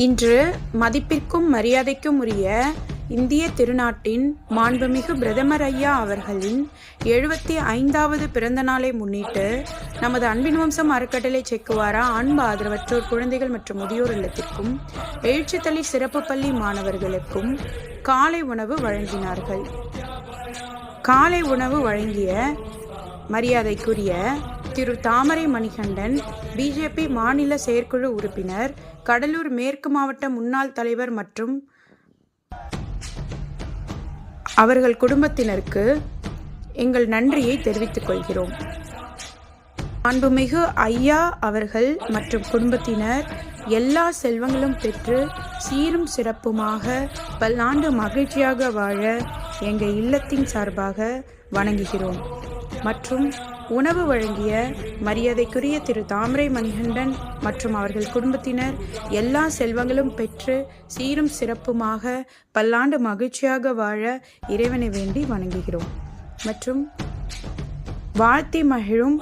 இன்று மதிப்பிற்கும் மரியாதைக்கும் உரிய இந்திய திருநாட்டின் மாண்புமிகு பிரதமர் ஐயா அவர்களின் எழுபத்தி ஐந்தாவது பிறந்த நாளை முன்னிட்டு நமது அன்பின் வம்சம் அறக்கட்டளை செக்குவாரா அன்பு ஆதரவற்றோர் குழந்தைகள் மற்றும் முதியோர் இல்லத்திற்கும் எழுச்சித்தளி சிறப்பு பள்ளி மாணவர்களுக்கும் காலை உணவு வழங்கினார்கள். காலை உணவு வழங்கிய மரியாதைக்குரிய திரு தாமரை மணிகண்டன் பிஜேபி மாநில செயற்குழு உறுப்பினர் கடலூர் மேற்கு மாவட்ட முன்னாள் தலைவர் மற்றும் அவர்கள் குடும்பத்தினருக்கு எங்கள் நன்றியை தெரிவித்துக் கொள்கிறோம். அன்புமிகு ஐயா அவர்கள் மற்றும் குடும்பத்தினர் எல்லா செல்வங்களும் பெற்று சீரும் சிறப்புமாக பல்லாண்டு மகிழ்ச்சியாக வாழ எங்கள் இல்லத்தின் சார்பாக வணங்குகிறோம். மற்றும் உணவு வழங்கிய மரியாதைக்குரிய திரு தாமரை மணிகண்டன் மற்றும் அவர்கள் குடும்பத்தினர் எல்லா செல்வங்களும் பெற்று சீரும் சிறப்புமாக பல்லாண்டு மகிழ்ச்சியாக வாழ இறைவனை வேண்டி வணங்குகிறோம். மற்றும் வாழ்த்தி மகிழும்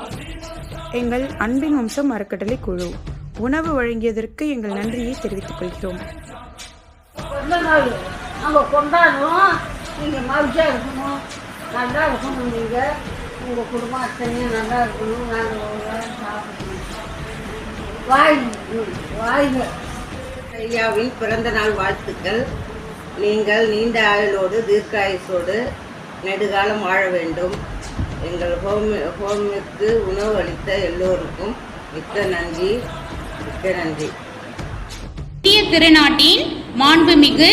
எங்கள் அன்பின் வம்சம் அறக்கட்டளை குழு. உணவு வழங்கியதற்கு எங்கள் நன்றியை தெரிவித்துக் கொள்கிறோம். நம்ம கொண்டாடுவோம் நீங்கள் மகிழ்ச்சியாக இருக்கணும். நல்லா இருக்கணும் நீங்கள் உங்கள் குடும்பம் அத்தனையும் நல்லா இருக்கணும். நாங்கள் சாப்பிடணும். வாய் வாய்ங்க. ஐயாவின் பிறந்த நாள் வாழ்த்துக்கள். நீங்கள் நீண்ட ஆயுளோடு தீர்க்காயுசோடு நெடுகாலம் வாழ வேண்டும். எங்கள் ஹோம் ஹோமிற்கு உணவு அளித்த எல்லோருக்கும் மிக்க நன்றி மிக்க நன்றி. இந்திய திருநாட்டின் மாண்புமிகு